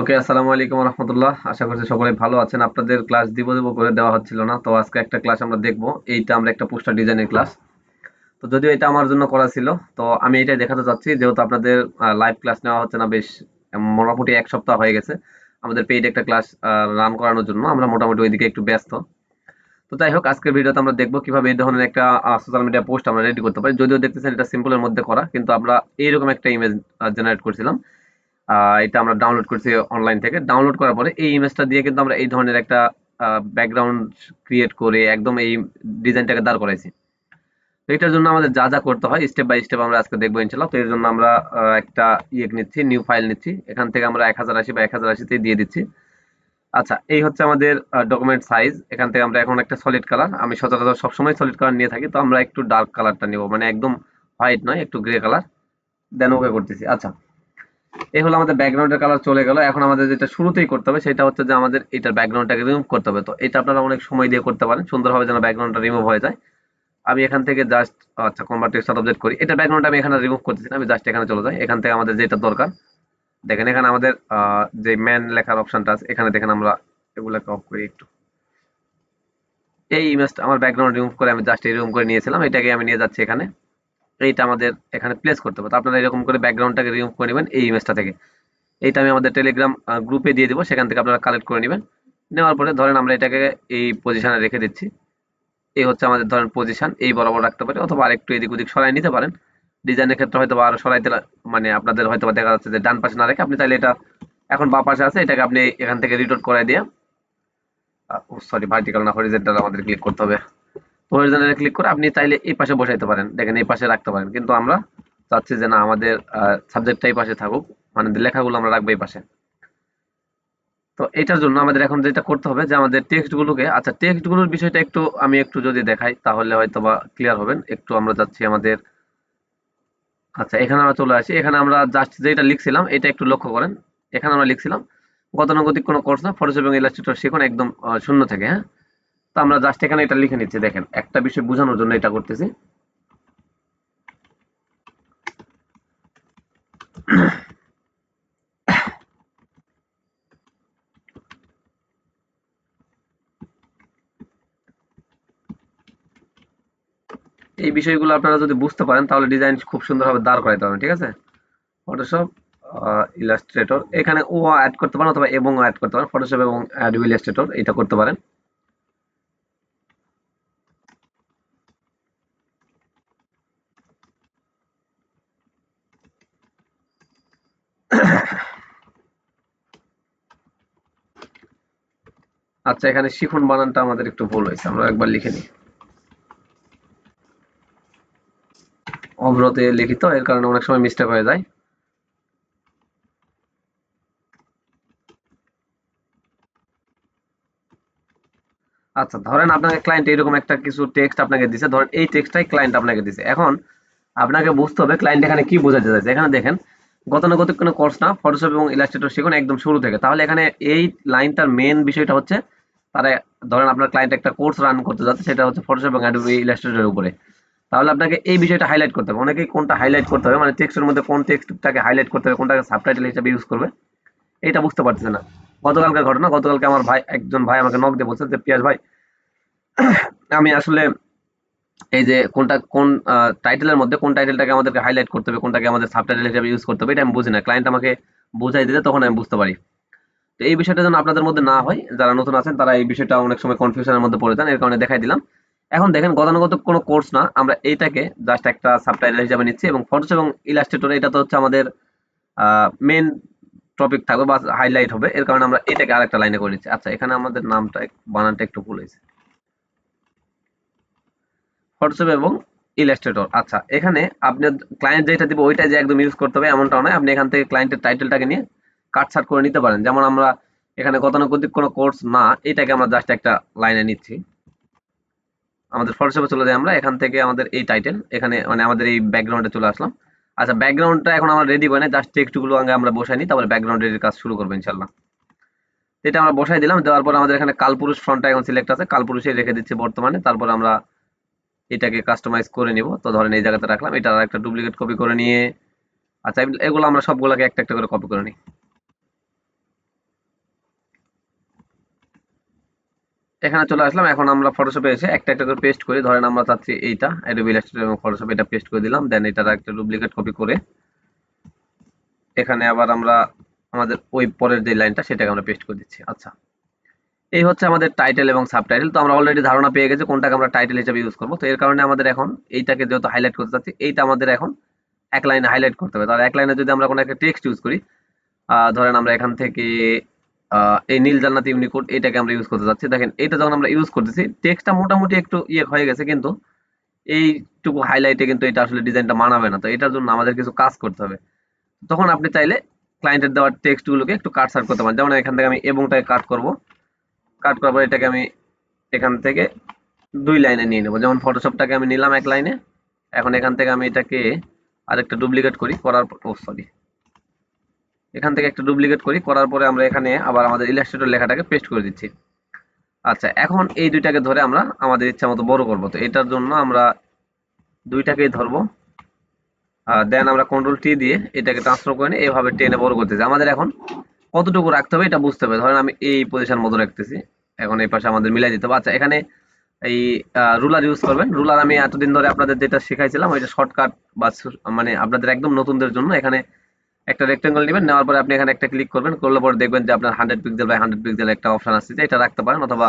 ওকে, আসসালামু আলাইকুম রহমতুল্লাহ। আশা করছি সকলে ভালো আছেন। আপনাদের ক্লাস দিব দিব করে দেওয়া হচ্ছিল না, তো আজকে একটা ক্লাস আমরা দেখব। এইটা আমরা একটা পোস্টার ডিজাইনের ক্লাস। তো যদিও এটা আমার জন্য করা ছিল, তো আমি এটাই দেখাতে চাচ্ছি। যেহেতু আপনাদের লাইভ ক্লাস নেওয়া হচ্ছে না, বেশ মোটামুটি এক সপ্তাহ হয়ে গেছে আমাদের পেইড একটা ক্লাস রান করানোর জন্য। আমরা মোটামুটি ওইদিকে একটু ব্যস্ত। তো যাই হোক, আজকের ভিডিওতে আমরা দেখব কীভাবে এই ধরনের একটা সোশ্যাল মিডিয়া পোস্ট আমরা রেডি করতে পারি। যদিও দেখতেছেন এটা সিম্পলের মধ্যে করা, কিন্তু আমরা এইরকম একটা ইমেজ জেনারেট করছিলাম। এটা আমরা ডাউনলোড করছি অনলাইন থেকে। ডাউনলোড করার পরে এই ইমেজটা দিয়ে কিন্তু আমরা এই ধরনের একটা ব্যাকগ্রাউন্ড ক্রিয়েট করে একদম এই ডিজাইনটাকে দাঁড় করাইছি। তো এটার জন্য আমাদের যা যা করতে হয় স্টেপ বাই স্টেপ আমরা আজকে দেখব ইনশাল্লাহ তো এর জন্য আমরা একটা ইয়ে নিচ্ছি নিউ ফাইল নিচ্ছি। এখান থেকে আমরা এক হাজার আশি বা এক হাজার আশিতেই দিয়ে দিচ্ছি। আচ্ছা এই হচ্ছে আমাদের ডকুমেন্ট সাইজ এখান থেকে আমরা এখন একটা সলিড কালার আমি সচরাচর সবসময় সলিড কালার নিয়ে থাকি, তো আমরা একটু ডার্ক কালারটা নিব। মানে একদম হোয়াইট নয়, একটু গ্রে কালার দেন ওকে করতেছি। আচ্ছা এই হলো আমাদের ব্যাকগ্রাউন্ডের কালার চলে গেল। এখন আমাদের যেটা শুরুতেই করতে হবে সেটা হচ্ছে যে আমাদের এটার ব্যাকগ্রাউন্ডটাকে রিমুভ করতে হবে। তো এটা আপনারা অনেক সময় দিয়ে করতে পারেন। সুন্দরভাবে যেন ব্যাকগ্রাউন্ডটা রিমুভ হয়ে যায়। আমি এখান থেকে জাস্ট আচ্ছা কনভার্ট টেক্সট করি। এটা ব্যাকগ্রাউন্ড আমি এখানে রিমুভ করতেছি না, আমি জাস্ট এখানে চলে যাই। এখান থেকে আমাদের যেটা দরকার, দেখেন এখানে আমাদের যে ম্যান লেখার অপশনটা আছে, এখানে দেখেন আমরা এগুলোকে অফ করি একটু। এই ইমেজটা আমার ব্যাকগ্রাউন্ড রিমুভ করে আমি জাস্ট এই রিমুভ করে নিয়েছিলাম। এটাকে আমি নিয়ে যাচ্ছি এখানে। এইটা আমাদের এখানে প্লেস করতে হবে। তো আপনারা এরকম করে ব্যাকগ্রাউন্ডটাকে রিমুভ করে নেবেন এই ইমেজটা থেকে। এইটা আমি আমাদের টেলিগ্রাম গ্রুপে দিয়ে দেবো। সেখান থেকে আপনারা কালেক্ট করে নেবেন। নেওয়ার পরে ধরেন আমরা এটাকে এই পজিশানে রেখে দিচ্ছি। এই হচ্ছে আমাদের ধরেন পজিশন এই বরাবর রাখতে পারি। অথবা আরেকটু এদিক ওদিক সরাই নিতে পারেন। ডিজাইনের ক্ষেত্রে হয়তো আরও সরাইতে মানে আপনাদের হয়তো দেখা যাচ্ছে যে ডান পাশে না রেখে আপনি চাইলে এটা এখন বা পাশে আছে, এটাকে আপনি এখান থেকে রিটোট করাই দিয়ে সরি ভার্টিক্যাল না হরিজেন্টাল আমাদের ক্লিক করতে হবে। হরিজন্টালে ক্লিক করে আপনি চাইলে এই পাশে বসাইতে পারেন। দেখেন এই পাশে রাখতে পারেন। কিন্তু আমরা চাচ্ছি যে না, আমাদের সাবজেক্টটা এই পাশে থাকুক। মানে লেখাগুলো আমরা রাখব এই পাশে। তো এটার জন্য আমাদের এখন যেটা করতে হবে যে আমাদের টেক্সটগুলোকে আচ্ছা টেক্সটগুলোর বিষয়টা একটু আমি একটু যদি দেখাই, তাহলে হয়তো বা ক্লিয়ার হবেন। একটু আমরা যাচ্ছি আমাদের আচ্ছা এখানে আমরা চলে আসি। এখানে আমরা জাস্ট যেটা লিখছিলাম, এটা একটু লক্ষ্য করেন। এখানে আমরা লিখছিলাম, গতানুগতিক কোনো কোর্স না। ফটোশপ এবং ইলাস্ট্রেটর শিখুন, একদম শূন্য থেকে হ্যাঁ? তো আমরা জাস্ট এখানে এটা লিখে নিচ্ছি, দেখেন, একটা বিষয় বোঝানোর জন্য এটা করতেছি। এই বিষয়গুলো আপনারা যদি বুঝতে পারেন, তাহলে ডিজাইন খুব সুন্দরভাবে দাঁড় করাইতে পারেন ঠিক আছে? ফটোশপ ইলাস্ট্রেটর এখানে ও অ্যাড করতে পারেন অথবা এবং অ্যাড করতে পারেন ফটোশপ এবং অ্যাডোবি ইলাস্ট্রেটর এটা করতে পারেন। আচ্ছা এখানে শিখন বানানটা আমাদের একটু ভুল হয়েছে, আমরা একবার লিখে নিই। অবরতে লিখিত এর কারণে অনেক সময় মিস্টেক হয়ে যায়। আচ্ছা ধরেন আপনাকে ক্লায়েন্ট এরকম একটা কিছু টেক্সট আপনাকে দিছে, ধরেন এই টেক্সটটাই ক্লায়েন্ট আপনাকে দিছে। এখন আপনাকে বুঝতে হবে ক্লায়েন্ট এখানে কি বোঝাতে চাইছে। এখানে দেখেন গতানুগতিক কোনো কোর্স না ফটোশপ এবং ইলাস্ট্রেটর শিখুন একদম শুরু থেকে। তাহলে এখানে এই লাইনটার মেন বিষয়টা হচ্ছে, তারা ধরেন আপনার ক্লায়েন্ট একটা কোর্স রান করতে যাচ্ছে, সেটা হচ্ছে ফটোশপ এবং অ্যাডোবি ইলাস্ট্রেটরের উপরে। তাহলে আপনাকে এই বিষয়টা হাইলাইট করতে হবে। অনেকেই কোনটা হাইলাইট করতে হবে মানে টেক্সটের মধ্যে কোন টেক্সটটাকে হাইলাইট করতে হবে, কোনটাকে সাবটাইটেল হিসেবে ইউজ করবে এটা বুঝতে পারতেছে না। গতকালকার ঘটনা, গতকালকে আমার ভাই, একজন ভাই আমাকে নক দিয়ে বলছে যে পিয়াস ভাই, আমি আসলে এই যে কোনটা, কোন টাইটেলের মধ্যে কোন টাইটেলটাকে আমাদেরকে হাইলাইট করতে হবে, কোনটাকে আমাদের সাবটাইটেল হিসেবে ইউজ করতে হবে, এটা আমি বুঝি না। ক্লায়েন্ট আমাকে বোঝাই দিতে তখন আমি বুঝতে পারি। তো এই বিষয়টা যেন আপনাদের মধ্যে না হয়, যারা নতুন আছেন, তারা এই বিষয়টা অনেক সময় কনফিউশনের মধ্যে পড়ে যান, এর কারণে দেখাই দিলাম। এখন দেখেন গতানুগত কোনো কোর্স না, আমরা এইটাকে জাস্ট একটা সাবটাইটেল হিসাবে নিচ্ছি এবং ফটোস এবং ইলাস্ট্রেটর এটা তো হচ্ছে আমাদের মেন টপিক থাকবে বা হাইলাইট হবে, এর কারণে আমরা এটাকে আরেকটা লাইনে করে নিচ্ছি। আচ্ছা এখানে আমাদের নামটা, বানানটা একটু ভুল হয়েছে। ফটোশপ এবং ইলাস্ট্রেটর আচ্ছা এখানে আপনি ক্লায়েন্ট যেটা দিব ওইটা যে একদম ইউজ করতে হবে এমনটা নয়। আপনি এখান থেকে ক্লায়েন্টের টাইটেলটাকে নিয়ে কাটছাট করে নিতে পারেন। যেমন আমরা এখানে গতানুগতিক কোনো কোর্স না, এটাকে আমরা জাস্ট একটা লাইনে নিচ্ছি। আমাদের ফটোশপে চলে যাই আমরা, এখান থেকে আমাদের এই টাইটেল এখানে মানে আমাদের এই ব্যাকগ্রাউন্ডে চলে আসলাম। আচ্ছা ব্যাকগ্রাউন্ডটা এখন আমরা রেডি করে জাস্ট টেক্সটগুলো আগে আমরা বসাই নিই, তারপরে ব্যাকগ্রাউন্ডের কাজ শুরু করব ইনশাল্লাহ এটা আমরা বসাই দিলাম, দেওয়ার পর আমাদের এখানে কালপুরুষ ফ্রন্টটা এখন সিলেক্ট আছে কালপুরুষে রেখে দিচ্ছি বর্তমানে। তারপর আমরা এটাকে কাস্টমাইজ করে নিব। তো ধরেন এই জায়গাতে রাখলাম, এটা আর একটা ডুপ্লিকেট কপি করে নিয়ে আচ্ছা এগুলো আমরা সবগুলোকে একটা একটা করে কপি করে নিই। এখানে চলে আসলাম, এখন আমরা ফটোশপে এসে একটা একটা করে পেস্ট করি। ধরেন আমরা চাচ্ছি এইটা অ্যাডোবি এবং ফটোশপে এটা পেস্ট করে দিলাম দেন এটার একটা ডুপ্লিকেট কপি করে এখানে আবার আমরা আমাদের ওই পরের যে লাইনটা, সেটাকে আমরা পেস্ট করে দিচ্ছি। আচ্ছা। এই হচ্ছে আমাদের টাইটেল এবং সাবটাইটেল তো আমরা অলরেডি ধারণা পেয়ে গেছি কোনটাকে আমরা টাইটেল হিসেবে ইউজ করব। তো এর কারণে আমাদের এখন এইটাকে যেহেতু হাইলাইট করতে চাচ্ছি, এইটা আমাদের এখন এক লাইনে হাইলাইট করতে হবে। তাহলে এক লাইনে যদি আমরা কোনো একটা টেক্সট ইউজ করি ধরেন আমরা এখান থেকে এই নীল জান্নাতি ইউনিকোড এটাকে আমরা ইউজ করতে যাচ্ছি দেখেন এটা যখন আমরা ইউজ করতেছি টেক্সটটা মোটামুটি একটু ইয়ে হয়ে গেছে, কিন্তু এইটুকু হাইলাইটে কিন্তু এটা আসলে ডিজাইনটা মানাবে না। তো এটার জন্য আমাদের কিছু কাজ করতে হবে। তখন আপনি চাইলে ক্লায়েন্টের দেওয়ার টেক্সটগুলোকে একটু কাট সার্ট করতে পারেন। যেমন এখান থেকে আমি এবংটাকে কাট করব। কাট করার পর এটাকে আমি এখান থেকে দুই লাইনে নিয়ে নেব। যেমন ফটোশপটাকে আমি নিলাম এক লাইনে এখন এখান থেকে আমি এটাকে আরেকটা ডুপ্লিকেট করি করার পর সরি এখান থেকে একটা ডুপ্লিকেট করি করার পরে আমরা এখানে আবার আমাদের ইলাস্ট্রেটর লেখাটাকে পেস্ট করে দিচ্ছি। আচ্ছা এখন এই দুইটাকে ধরে আমরা আমাদের ইচ্ছা মতো বড় করব। তো এটার জন্য আমরা দুইটাকেই ধরবো। দেন আমরা কন্ট্রোল টি দিয়ে এটাকে ট্রান্সফার করে নিয়ে এভাবে টেনে বড় করতেছি। আমাদের এখন কতটুকু রাখতে হবে এটা বুঝতে হবে। ধরেন আমি এই পজিশন মতো রাখতেছি। এখন এই পাশে আমাদের মিলাই দিতে হবে। আচ্ছা এখানে এই রুলার ইউজ করবেন। রুলার আমি এতদিন ধরে আপনাদের যেটা শেখাইছিলাম, ওইটা শর্টকাট বা মানে আপনাদের একদম নতুনদের জন্য এখানে একটা রেক্টেঙ্গল নেবেন। নেওয়ার পরে আপনি এখানে একটা ক্লিক করবেন। করলে পরে দেখবেন যে আপনার hundred pixel by hundred pixel একটা অপশন আসছে এটা রাখতে পারেন অথবা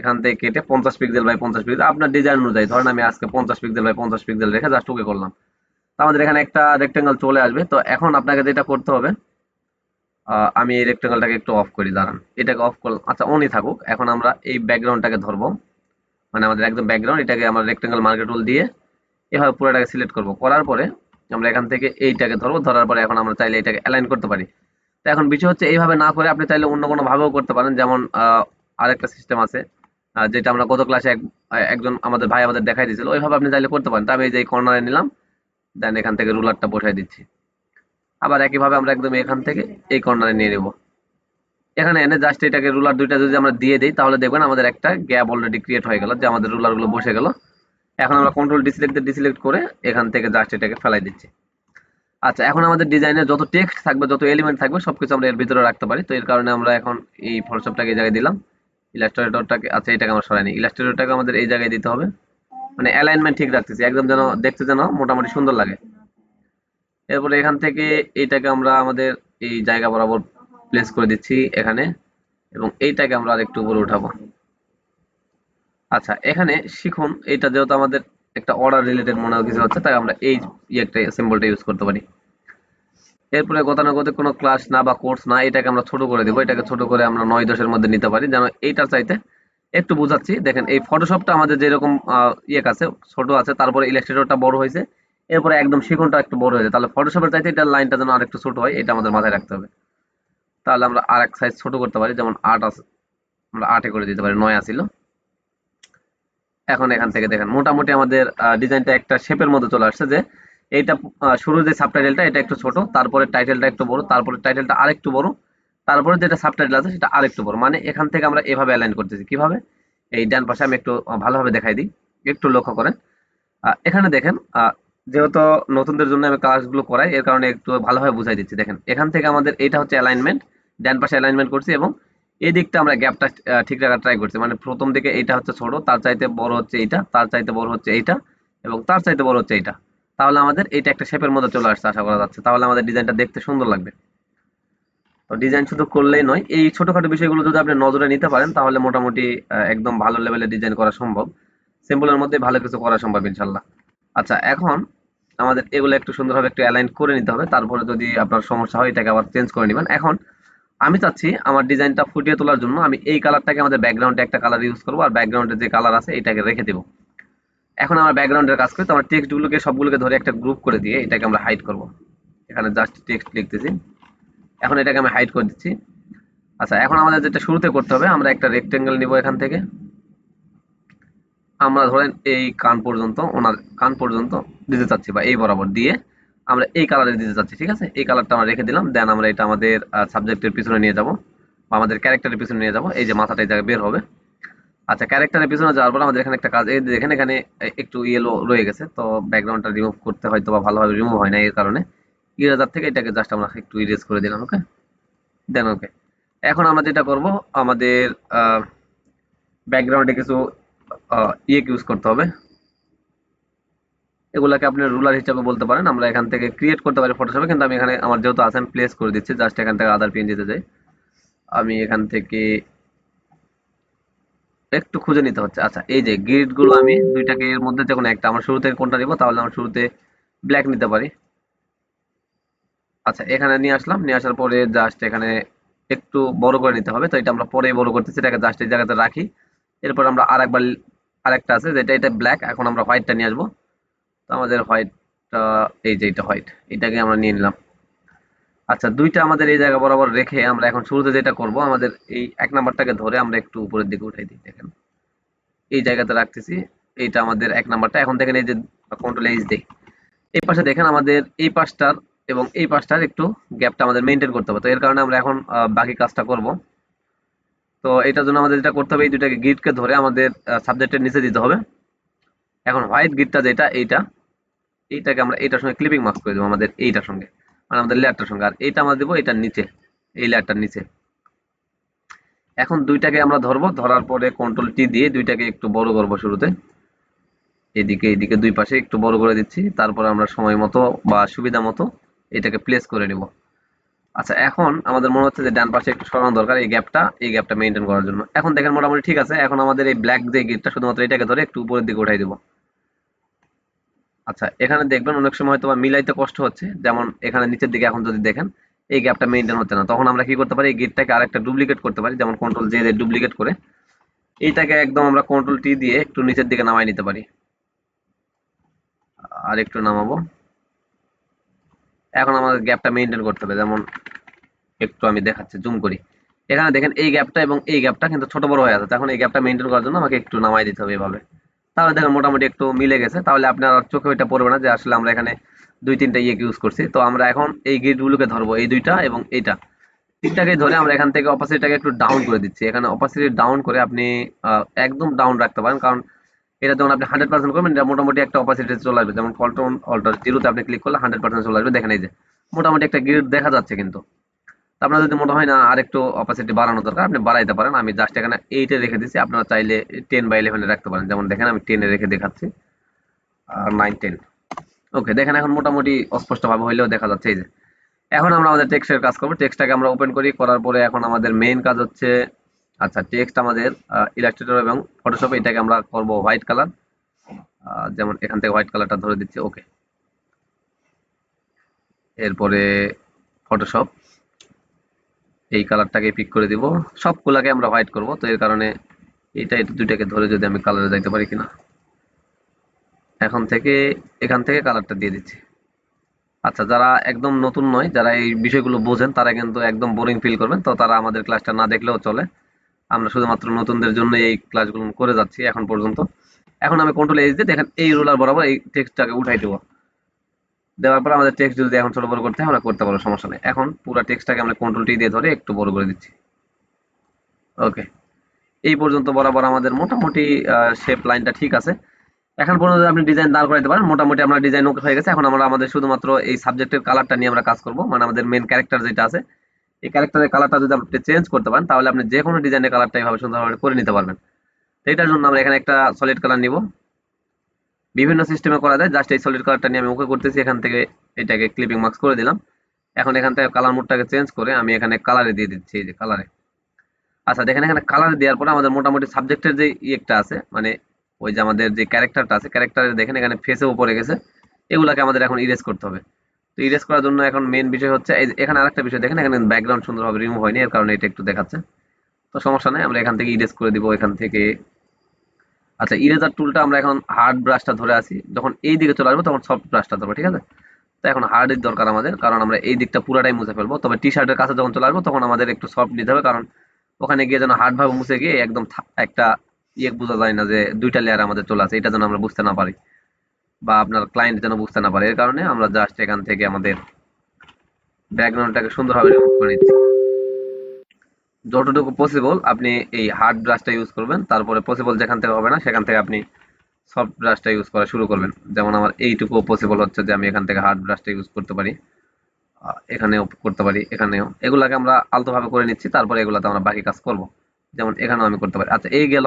এখান থেকে কেটে পঞ্চাশ পিক্সেল বাই পঞ্চাশ পিক্সেল আপনার ডিজাইন অনুযায়ী, ধরেন আমি আজকে পঞ্চাশ পিক্সেল বাই পঞ্চাশ পিক্সেল রেখে জাস্ট ওকে করলাম। তো আমাদের এখানে একটা রেক্টেঙ্গল চলে আসবে। তো এখন আপনাকে যেটা করতে হবে আমি এই রেক্টেঙ্গলটাকে একটু অফ করি, দাঁড়ান। এটাকে অফ করলাম আচ্ছা অনই থাকুক। এখন আমরা এই ব্যাকগ্রাউন্ডটাকে ধরবো। মানে আমাদের একদম ব্যাকগ্রাউন্ড এটাকে আমরা রেক্টেঙ্গল মার্কেট টুল দিয়ে এভাবে পুরোটাকে সিলেক্ট করব। করার পরে আমরা এখান থেকে এইটাকে ধরবো। ধরার পরে এখন আমরা চাইলে এটাকে অ্যালাইন করতে পারি। তো এখন বিষয় হচ্ছে, এইভাবে না করে আপনি চাইলে অন্য কোনো ভাবেও করতে পারেন। যেমন আরেকটা সিস্টেম আছে যেটা আমরা গত ক্লাসে এক, একজন আমাদের ভাই আমাদের দেখাই দিয়েছিল। ওইভাবে আপনি চাইলে করতে পারেন। তবে এই যে কর্নারে নিলাম। দেন এখান থেকে রুলারটা বসাই দিচ্ছি। আবার একইভাবে আমরা একদম এখান থেকে এই কর্নারে নিয়ে নেব। এখানে এনে জাস্ট এটাকে রুলার দুইটা যদি আমরা দিয়ে দিই, তাহলে দেখবেন আমাদের একটা গ্যাপ অলরেডি ক্রিয়েট হয়ে গেল, যে আমাদের রুলারগুলো বসে গেল। এখন আমরা কন্ট্রোল ডিসিলেক্ট ডিসিলেক্ট করে এখান থেকে জাস্ট এটাকে ফেলাই দিচ্ছি। আচ্ছা এখন আমাদের ডিজাইনের যত টেক্সট থাকবে, যত এলিমেন্ট থাকবে, সবকিছু আমরা এর ভিতরে রাখতে পারি। তো এর কারণে আমরা এখন এই ফটোশপটাকে এই জায়গায় দিলাম। ইলাস্ট্রেটরটাকে আচ্ছা এটাকে আমরা সরাইনি ইলাস্ট্রেটরটাকে আমাদের এই জায়গায় দিতে হবে। মানে অ্যালাইনমেন্ট ঠিক রাখতেছি, একদম যেন দেখতে যেন মোটামুটি সুন্দর লাগে। এরপরে এখান থেকে এইটাকে আমরা আমাদের এই জায়গা বরাবর প্লেস করে দিচ্ছি এখানে এবং এইটাকে আমরা আরেকটু উপরে উঠাবো। আচ্ছা এখানে শিখুন এটা যেহেতু আমাদের একটা অর্ডার রিলেটেড মনে হয় কিছু হচ্ছে তাই আমরা এই একটা সিম্বলটা ইউজ করতে পারি। এরপরে গতানুগতিক কোনো ক্লাস না বা কোর্স না, এটাকে আমরা ছোট করে দেবো, এটাকে ছোট করে আমরা নয় দশের মধ্যে নিতে পারি, যেন এইটার চাইতে একটু বোঝাচ্ছি। দেখেন, এই ফটোশপটা আমাদের যেরকম ইয়ে আছে, ছোট আছে, তারপরে ইলাস্ট্রেটরটা বড় হয়েছে। এরপরে একদম শিখনটা একটু বড় হয়েছে তাহলে ফটোশপের চাইতে এটার লাইনটা যেন আরেকটু ছোট হয়, এটা আমাদের মাথায় রাখতে হবে। তাহলে আমরা আর এক সাইজ ছোট করতে পারি, যেমন আট আছে আমরা আটে করে দিতে পারি, নয় আসিল। এখন এখান থেকে দেখেন, মোটামুটি আমাদের ডিজাইনটা একটা শেপের মধ্যে চলে আসছে যে, এইটা শুরুর যে সাবটাইটেলটা এটা একটু ছোট, তারপরে টাইটেলটা একটু বড়, তারপরে টাইটেলটা আরেকটু বড়, তারপরে যেটা সাবটাইটেল আছে, সেটা আরেকটু বড়। মানে এখান থেকে আমরা এভাবে অ্যালাইন করতেছি। কীভাবে? এই ডান পাশে আমি একটু ভালোভাবে দেখাই দিই, একটু লক্ষ্য করেন। এখানে দেখেন যেহেতু নতুনদের জন্য আমি কাজগুলো করাই, এর কারণে একটু ভালোভাবে বুঝাই দিচ্ছি। দেখেন, এখান থেকে আমাদের এটা হচ্ছে অ্যালাইনমেন্ট ডান পাশে অ্যালাইনমেন্ট করছি এবং এই দিকটা আমরা গ্যাপটা ঠিক রাখার ট্রাই করছি। মানে প্রথম দিকে এইটা হচ্ছে ছোট, তার চাইতে বড় হচ্ছে এইটা, তার চাইতে বড় হচ্ছে এইটা এবং তার চাইতে বড় হচ্ছে এইটা। তাহলে আমাদের এটা একটা শেপের মধ্যে চলে আসছে আশা করা যাচ্ছে। তাহলে আমাদের ডিজাইনটা দেখতে সুন্দর লাগবে। তো ডিজাইন শুধু করলেই নয়, এই ছোটখাটো বিষয়গুলো যদি আপনি নজরে নিতে পারেন, তাহলে মোটামুটি একদম ভালো লেভেলে ডিজাইন করা সম্ভব। সিম্পলের মধ্যে ভালো কিছু করা সম্ভব, ইনশাল্লাহ। আচ্ছা এখন আমাদের এগুলো একটু সুন্দরভাবে একটু অ্যালাইন করে নিতে হবে। তারপরে যদি আপনার সমস্যা হয়, এটাকে আবার চেঞ্জ করে নেবেন। এখন আমি চাচ্ছি আমার ডিজাইনটা ফুটিয়ে তোলার জন্য আমি এই কালারটাকে আমাদের ব্যাকগ্রাউন্ডে একটা কালার ইউজ করব আর ব্যাকগ্রাউন্ডে যে কালার আছে, এটাকে রেখে দেবো। এখন আমরা ব্যাকগ্রাউন্ডের কাজ করি, তো আমরা টেক্সটগুলোকে সবগুলোকে ধরে একটা গ্রুপ করে দিয়ে এটাকে আমরা হাইড করব। এখানে জাস্ট টেক্সট লিখতেছি। এখন এটাকে আমি হাইড করে দিচ্ছি। আচ্ছা এখন আমাদের যেটা শুরুতে করতে হবে, আমরা একটা রেক্টেঙ্গেল নিব এখান থেকে। আমরা ধরেন এই কান পর্যন্ত, ওনার কান পর্যন্ত দিতে চাচ্ছি বা এই বরাবর দিয়ে আমরা এই কালারে দিতে চাচ্ছি, ঠিক আছে? এই কালারটা আমরা রেখে দিলাম দেন আমরা এটা আমাদের সাবজেক্টের পিছনে নিয়ে যাব, বা আমাদের ক্যারেক্টারের পিছনে নিয়ে যাব, এই যে মাথাটা এই জায়গায় বের হবে। আচ্ছা ক্যারেক্টারের পিছনে যাওয়ার পর আমাদের এখানে একটা কাজ, এই দেখেন এখানে একটু ইয়েলো রয়ে গেছে, তো ব্যাকগ্রাউন্ডটা রিমুভ করতে হয়তো বা ভালোভাবে রিমুভ হয় না এর কারণে। ইরেজার থেকে এটাকে জাস্ট আমরা একটু ইরেজ করে দিলাম ওকে দেন ওকে এখন আমরা যেটা করব, আমাদের ব্যাকগ্রাউন্ডে কিছু ইয়ে ইউজ করতে হবে। এগুলাকে আপনি রুলার হিসাবে বলতে পারেন। আমরা এখান থেকে ক্রিয়েট করতে পারি ফটোশপে কিন্তু আমি এখানে আমার যেহেতু আছে আমি প্লেস করে দিচ্ছি জাস্ট এখান থেকে আদার পিন দিতে যাই। আমি এখান থেকে একটু খুঁজে নিতে হচ্ছে। আচ্ছা এই যে গ্রিডগুলো আমি দুইটাকে এর মধ্যে যে কোনো একটা, আমার শুরু থেকে কোনটা নিব? তাহলে আমার শুরুতে ব্ল্যাক নিতে পারি। আচ্ছা এখানে নিয়ে আসলাম। নিয়ে আসার পরে জাস্ট এখানে একটু বড় করে নিতে হবে। তো এটা আমরা পরেই বড় করতেছি, এটাকে জাস্ট এই জায়গাতে রাখি। এরপর আমরা আরেকবার, আরেকটা আছে, যেটা এটা ব্ল্যাক এখন আমরা হোয়াইটটা নিয়ে আসব। তো আমাদের হোয়াইটটা এই যে এটা হোয়াইট এটাকে আমরা নিয়ে নিলাম। আচ্ছা দুইটা আমাদের এই জায়গা বরাবর রেখে আমরা এখন শুরুতে যেটা করব, আমাদের এই এক নাম্বারটাকে ধরে আমরা একটু উপরের দিকে উঠাই দিই, দেখেন। এই জায়গাতে রাখতেছি, এইটা আমাদের এক নাম্বারটা। এখন দেখেন এই যে কন্ট্রোল এইচ দেই। এই পাশে দেখেন আমাদের এই পাশটার এবং এই পাশটার একটু গ্যাপটা আমাদের মেনটেন করতে হবে। তো এর কারণে আমরা এখন বাকি কাজটা করব। তো এটার জন্য আমাদের যেটা করতে হবে, এই দুটাকে গিটকে ধরে আমাদের সাবজেক্টের নিচে দিতে হবে। এখন হোয়াইট গিটটা যেটা, এইটা। এইটাকে আমরা এইটার সঙ্গে ক্লিপিং মার্ক করে দেবো আমাদের এইটার সঙ্গে মানে আমাদের লেয়ারটার সঙ্গে। আর এইটা আমরা দেবো এটার নিচে, এই লেয়ারটার নিচে। এখন দুইটাকে আমরা ধরবো, ধরার পরে কন্ট্রোল টি দিয়ে দুইটাকে একটু বড় করব শুরুতে। এদিকে এদিকে দুই পাশে একটু বড় করে দিচ্ছি, তারপর আমরা সময় মতো বা সুবিধা মতো এটাকে প্লেস করে নিব। আচ্ছা এখন আমাদের মনে হচ্ছে যে ডান পাশে একটু সরানো দরকার, এই গ্যাপটা এই গ্যাপটা মেনটেন করার জন্য। এখন দেখেন মোটামুটি ঠিক আছে, এখন আমাদের এই ব্ল্যাক যে গেটটা শুধুমাত্র এটাকে ধরে একটু উপরের দিকে উঠাই দেবো। আচ্ছা এখানে দেখবেন অনেক সময় হয়তো মিলাইতে কষ্ট হচ্ছে। যেমন এখানে নিচের দিকে এখন যদি দেখেন, এই গ্যাপটা মেনটেন হচ্ছে না। তখন আমরা কি করতে পারি? এই গেটটাকে আরেকটা ডুপ্লিকেট করতে পারি। যেমন কন্ট্রোল জে দিয়ে ডুপ্লিকেট করে এইটাকে একদম আমরা কন্ট্রোল টি দিয়ে একটু নিচের দিকে নামাই নিতে পারি। আর একটু নামাবো। এখন আমাদের গ্যাপটা মেনটেন করতে হবে। যেমন একটু আমি দেখাচ্ছি জুম করি। এখানে দেখেন এই গ্যাপটা এবং এই গ্যাপটা কিন্তু ছোট বড় হয়ে আছে। তখন এই গ্যাপটা মেনটেন করার জন্য আমাকে একটু নামাই দিতে হবে এভাবে। তাহলে দেখেন মোটামুটি একটু মিলে গেছে। তাহলে আপনার চোখে ওইটা পড়বে না যে আসলে আমরা এখানে দুই, তিনটা ইয়ে ইউজ করছি। তো আমরা এখন এই গেটগুলোকে ধরবো, এই দুইটা এবং এইটা। তিনটাকে ধরে আমরা এখান থেকে অপাসিটিটাকে একটু ডাউন করে দিচ্ছি। এখানে অপাসিটি ডাউন করে আপনি একদম ডাউন রাখতে পারেন। কারণ এটা যখন আপনি হান্ড্রেড পার্সেন্ট করবেন, এটা মোটামুটি একটা অপাসিটি চলে আসবে। যেমন কন্ট্রোল অল্টার জিরোতে আপনি ক্লিক করলে হান্ড্রেড পার্সেন্ট চলে আসবে। দেখেন এই যে, মোটামুটি একটা গ্রিড দেখা যাচ্ছে কিন্তু। আপনার যদি মনে হয় না আরেকটু অপাসিটি বাড়ানো দরকার, আপনি বাড়াইতে পারেন। আমি জাস্ট এখানে এইটে রেখে দিচ্ছি আপনারা চাইলে টেন বাই ইলেভেনে রাখতে পারেন। যেমন দেখেন, আমি টেনে রেখে দেখাচ্ছি। আর নাইন টেন ওকে দেখেন, এখন মোটামুটি অস্পষ্টভাবে হইলেও দেখা যাচ্ছে। এই যে, এখন আমরা আমাদের টেক্সটের কাজ করব। টেক্সটটাকে আমরা ওপেন করি, করার পরে এখন আমাদের মেইন কাজ হচ্ছে আচ্ছা টেক্সট আমাদের ইলাস্ট্রেটর এবং ফটোশপে এটাকে আমরা করব হোয়াইট কালার যেমন এখান থেকে হোয়াইট কালারটা ধরে দিচ্ছি। ওকে এরপরে ফটোশপ এই কালারটাকে পিক করে দিব। সবগুলাকে আমরা হোয়াইট করব, তো এর কারণে এটা এটা দুইটাকে ধরে যদি আমি কালারে যাইতে পারি কিনা। এখন থেকে, এখান থেকে কালারটা দিয়ে দিচ্ছি। আচ্ছা যারা একদম নতুন নয়, যারা এই বিষয়গুলো বোঝেন, তারা কিন্তু একদম বোরিং ফিল করবেন। তো তারা আমাদের ক্লাসটা না দেখলেও চলে। আমরা শুধুমাত্র নতুনদের জন্য এই ক্লাসগুলো করে যাচ্ছি এখন পর্যন্ত। এখন আমি কন্ট্রোল এইচ দিয়ে দেখেন এই রোলার বরাবর এই টেক্সটটাকে উঠাই দেবো। দেওয়ার পর আমাদের টেক্সট যদি এখন ছোট বড় করতে আমরা করতে পারব, সমস্যা নেই। এখন পুরো টেক্সটটাকে আমরা কন্ট্রোল টি দিয়ে ধরে একটু বড় করে দিচ্ছি। ওকে এই পর্যন্ত বরাবর আমাদের মোটামুটি শেপ লাইনটা ঠিক আছে। এখন পর্যন্ত আপনি ডিজাইন দাঁড় করাইতে পারেন। মোটামুটি আমরা ডিজাইন ওকে হয়ে গেছে। এখন আমরা আমাদের শুধুমাত্র এই সাবজেক্টের কালারটা নিয়ে আমরা কাজ করব। মানে আমাদের মেন ক্যারেক্টার যেটা আছে, এই ক্যারেক্টারের কালারটা যদি আপনি চেঞ্জ করতে পারেন, তাহলে আপনি যে কোনো ডিজাইনের কালারটা এইভাবে সুন্দরভাবে করে নিতে পারবেন। এটার জন্য আমরা এখানে একটা সলিড কালার নিব। বিভিন্ন সিস্টেমে করা যায়। জাস্ট এই সলিড কালারটা নিয়ে আমি ওকে করতেছি, এখান থেকে এটাকে ক্লিপিং মার্কস করে দিলাম। এখন এখান থেকে কালার মোডটাকে চেঞ্জ করে আমি এখানে কালারে দিয়ে দিচ্ছি, এই যে কালারে আচ্ছা দেখেন এখানে কালার দেওয়ার পরে আমাদের মোটামুটি সাবজেক্টের যে ইয়েটা আছে মানে ওই যে আমাদের যে ক্যারেক্টারটা আছে ক্যারেক্টারে দেখেন এখানে ফেসে উপরে গেছে, এগুলাকে আমাদের এখন ইরেজ করতে হবে। তো ইরেজ করার জন্য এখন মেন বিষয় হচ্ছে এখানে আরেকটা বিষয়, দেখেন এখানে ব্যাকগ্রাউন্ড সুন্দরভাবে রিমুভ হয়নি, এর কারণে এটা একটু দেখাচ্ছে। তো সমস্যা নেই, আমরা এখান থেকে ইরেজ করে দিব, এখান থেকে আচ্ছা ইরেজার টুলটা আমরা এখন হার্ড ব্রাশটা ধরে আছি। যখন এই দিকে চলে আসব, তখন সফট ব্রাশটা ধরবো, ঠিক আছে? তো এখন হার্ডের দরকার আমাদের, কারণ আমরা এই দিকটা পুরাটাই মুছে ফেলব। তবে টি শার্টের কাছে যখন চলে আসব, তখন আমাদের একটু সফট নিতে হবে, কারণ ওখানে গিয়ে যেন হার্ড ভাবে মুছে গিয়ে একদম একটা ইয়ে বোঝা যায় না যে দুইটা লেয়ার আমাদের চলে আসে, এটা যেন আমরা বুঝতে না পারি বা আপনার ক্লায়েন্ট যেন বুঝতে না পারে। এর কারণে আমরা জাস্ট এখান থেকে আমাদের ব্যাকগ্রাউন্ডটাকে সুন্দরভাবে করে নিচ্ছি। যতটুকু পসিবল আপনি এই হার্ড ব্রাশটা ইউজ করবেন। তারপরে পসিবল যেখান থেকে হবে না, সেখান থেকে আপনি সফট ব্রাশটা ইউজ করা শুরু করবেন। যেমন আমার এইটুকু পসিবল হচ্ছে যে আমি এখান থেকে হার্ড ব্রাশটা ইউজ করতে পারি এখানেও করতে পারি, এখানেও। এগুলাকে আমরা আলতোভাবে করে নিচ্ছি, তারপরে এগুলাতে আমরা বাকি কাজ করব। যেমন এখানেও আমি করতে পারি। আচ্ছা এই গেল।